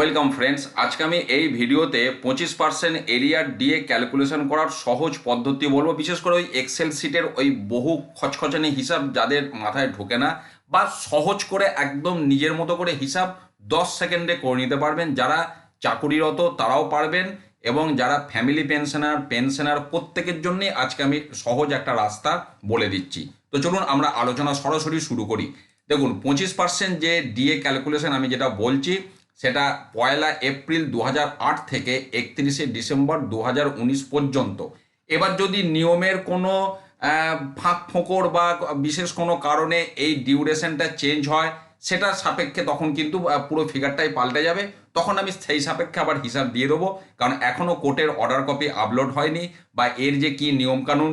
Welcome friends আজকে আমি এই ভিডিওতে পঁচিশ পার্সেন্ট এরিয়ার ডিএ ক্যালকুলেশন করার সহজ পদ্ধতি বলব। বিশেষ করে ওই এক্সেল সিটের ওই বহু খচখচানি হিসাব যাদের মাথায় ঢোকে না, বা সহজ করে একদম নিজের মতো করে হিসাব দশ সেকেন্ডে করে নিতে পারবেন। যারা চাকুরিরত তারাও পারবেন, এবং যারা ফ্যামিলি পেনশনার পেনশনার প্রত্যেকের জন্যই আজকে আমি সহজ একটা রাস্তা বলে দিচ্ছি। তো চলুন আমরা আলোচনা সরাসরি শুরু করি। দেখুন, পঁচিশ পার্সেন্ট যে ডিএ ক্যালকুলেশন আমি যেটা বলছি সেটা পয়লা এপ্রিল দু হাজার আট থেকে একত্রিশে ডিসেম্বর দু হাজার উনিশ পর্যন্ত। এবার যদি নিয়মের কোনো ফাঁক ফোঁকর বা বিশেষ কোনো কারণে এই ডিউরেশনটা চেঞ্জ হয়, সেটা সাপেক্ষে তখন কিন্তু পুরো ফিগারটাই পাল্টে যাবে। তখন আমি সেই সাপেক্ষে আবার হিসাব দিয়ে দেবো, কারণ এখনও কোর্টের অর্ডার কপি আপলোড হয়নি বা এর যে কী নিয়মকানুন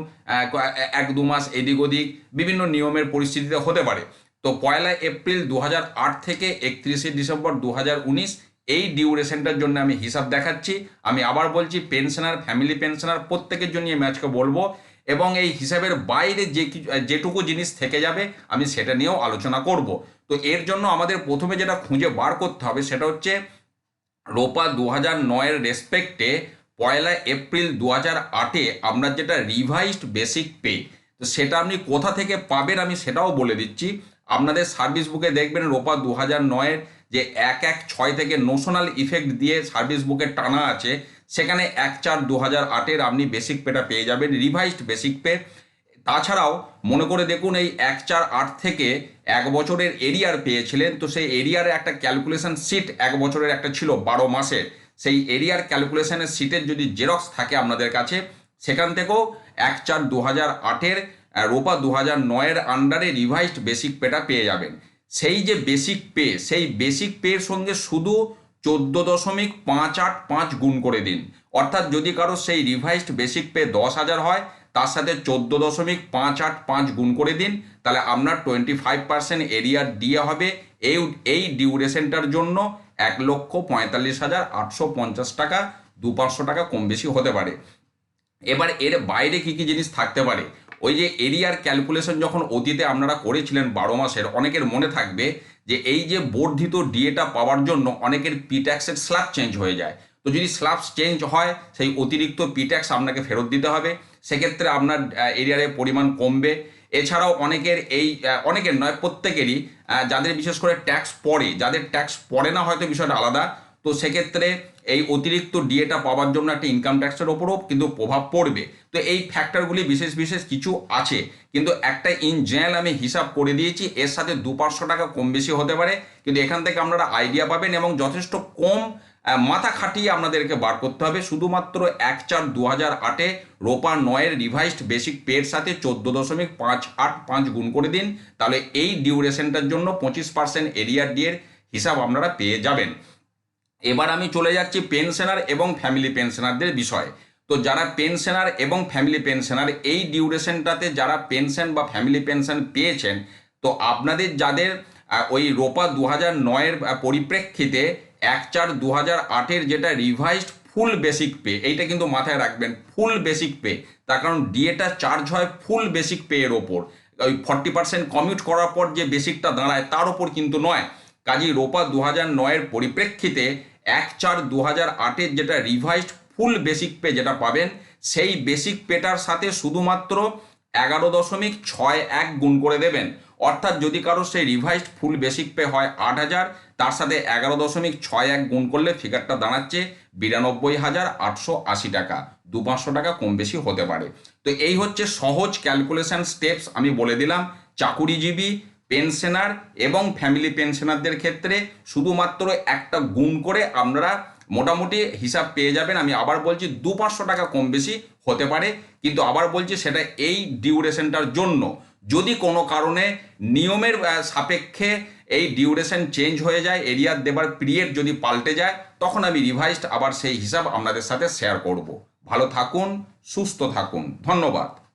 এক দু মাস এদিক ওদিক বিভিন্ন নিয়মের পরিস্থিতিতে হতে পারে। তো পয়লা এপ্রিল দু হাজার আট থেকে একত্রিশে ডিসেম্বর দু হাজার উনিশ এই ডিউরেশনটার জন্য আমি হিসাব দেখাচ্ছি। আমি আবার বলছি পেনশনার ফ্যামিলি পেনশনার প্রত্যেকের জন্য আমি আজকে বলব এবং এই হিসাবের বাইরে যে যেটুকু জিনিস থেকে যাবে আমি সেটা নিয়েও আলোচনা করব। তো এর জন্য আমাদের প্রথমে যেটা খুঁজে বার করতে হবে সেটা হচ্ছে, রোপা দু হাজার নয়ের রেসপেক্টে পয়লা এপ্রিল দু হাজার আটে আমরা যেটা রিভাইজড বেসিক পে তো সেটা আপনি কোথা থেকে পাবেন আমি সেটাও বলে দিচ্ছি। আপনাদের সার্ভিস বুকে দেখবেন রোপা দু হাজার নয়ের যে এক এক ছয় থেকে নোশনাল ইফেক্ট দিয়ে সার্ভিস বুকে টানা আছে, সেখানে এক চার দু হাজার আটের আপনি বেসিক পেটা পেয়ে যাবেন রিভাইজড বেসিক পে তাছাড়াও মনে করে দেখুন এই এক চার আট থেকে এক বছরের এরিয়ার পেয়েছিলেন, তো সেই এরিয়ার একটা ক্যালকুলেশন সিট এক বছরের একটা ছিল বারো মাসের। সেই এরিয়ার ক্যালকুলেশনের সিটের যদি জেরক্স থাকে আপনাদের কাছে, সেখান থেকেও এক চার দু হাজার আটের রোপা দু হাজার নয়ের আন্ডারে রিভাইসড বেসিক পেটা পেয়ে যাবেন। সেই যে বেসিক পে সেই বেসিক পের সঙ্গে শুধু চোদ্দ দশমিক পাঁচ আট পাঁচ গুণ করে দিন। অর্থাৎ যদি কারও সেই রিভাইসড বেসিক পে দশ হাজার হয়, তার সাথে চোদ্দ দশমিক পাঁচ আট পাঁচ গুণ করে দিন, তাহলে আপনার টোয়েন্টি ফাইভ পার্সেন্ট এরিয়ার দিয়ে হবে এই এই ডিউরেশনটার জন্য এক লক্ষ পঁয়তাল্লিশ হাজার আটশো পঞ্চাশ টাকা দু পাঁচশো টাকা কম বেশি হতে পারে। এবার এর বাইরে কি কি জিনিস থাকতে পারে? ওই যে এরিয়ার ক্যালকুলেশন যখন অতীতে আপনারা করেছিলেন বারো মাসের, অনেকের মনে থাকবে যে এই যে বর্ধিত ডিএটা পাওয়ার জন্য অনেকের পিট্যাক্সের স্ল্যাব চেঞ্জ হয়ে যায়। তো যদি স্ল্যাব চেঞ্জ হয়, সেই অতিরিক্ত পিট্যাক্স আপনাকে ফেরত দিতে হবে। সেক্ষেত্রে আপনার এরিয়ারের পরিমাণ কমবে। এছাড়াও অনেকের এই অনেকের নয়, প্রত্যেকেরই যাদের বিশেষ করে ট্যাক্স পড়ে, যাদের ট্যাক্স পড়ে না হয়তো বিষয়টা আলাদা। তো সেক্ষেত্রে এই অতিরিক্ত ডিএটা পাওয়ার জন্য একটা ইনকাম ট্যাক্সের ওপরও কিন্তু প্রভাব পড়বে। তো এই ফ্যাক্টরগুলি বিশেষ বিশেষ কিছু আছে। কিন্তু একটা ইন জেনারেল আমি হিসাব করে দিয়েছি, এর সাথে দু পাঁচশো টাকা কম বেশি হতে পারে। কিন্তু এখান থেকে আপনারা আইডিয়া পাবেন এবং যথেষ্ট কম মাথা খাটিয়ে আপনাদেরকে বার করতে হবে। শুধুমাত্র এক চার দু হাজার আটে রোপা নয়ের রিভাইসড বেসিক পের সাথে চোদ্দ দশমিক পাঁচ আট পাঁচ গুণ করে দিন। তাহলে এই ডিউরেশনটার জন্য পঁচিশ পার্সেন্ট এরিয়ার ডিয়ের হিসাব আপনারা পেয়ে যাবেন। এবার আমি চলে যাচ্ছি পেনশনার এবং ফ্যামিলি পেনশনারদের বিষয়ে। তো যারা পেনশনার এবং ফ্যামিলি পেনশনার এই ডিউরেশনটাতে যারা পেনশন বা ফ্যামিলি পেনশন পেয়েছেন, তো আপনাদের যাদের ওই রোপা দু হাজার নয়ের পরিপ্রেক্ষিতে এক চার দু হাজার আটের যেটা রিভাইজড ফুল বেসিক পে এইটা কিন্তু মাথায় রাখবেন ফুল বেসিক পে তার কারণ ডিএটা চার্জ হয় ফুল বেসিক পে এর ওপর। ওই ফর্টি পার্সেন্ট কমিউট করার পর যে বেসিকটা দাঁড়ায়, তার ওপর কিন্তু নয়। কাজী রোপা দু হাজার নয়ের পরিপ্রেক্ষিতে এক চার দু হাজার আটের যেটা রিভাইজড ফুল বেসিক পে যেটা পাবেন, সেই বেসিক পেটার সাথে শুধুমাত্র এগারো দশমিক ছয় এক গুণ করে দেবেন। অর্থাৎ যদি কারও সেই রিভাইজড ফুল বেসিক পে হয় আট হাজার, তার সাথে এগারো দশমিক ছয় এক গুণ করলে ফিগারটা দাঁড়াচ্ছে বিরানব্বই হাজার আটশো আশি টাকা। দু পাঁচশো টাকা কম বেশি হতে পারে। তো এই হচ্ছে সহজ ক্যালকুলেশন স্টেপস আমি বলে দিলাম। চাকুরিজীবী পেনশনার এবং ফ্যামিলি পেনশনারদের ক্ষেত্রে শুধুমাত্র একটা গুণ করে আপনারা মোটামুটি হিসাব পেয়ে যাবেন। আমি আবার বলছি দু পাঁচশো টাকা কম বেশি হতে পারে, কিন্তু আবার বলছি সেটা এই ডিউরেশনটার জন্য। যদি কোনো কারণে নিয়মের সাপেক্ষে এই ডিউরেশন চেঞ্জ হয়ে যায় এরিয়ার দেবার পিরিয়ড যদি পাল্টে যায়, তখন আমি রিভাইজড আবার সেই হিসাব আপনাদের সাথে শেয়ার করব। ভালো থাকুন, সুস্থ থাকুন। ধন্যবাদ।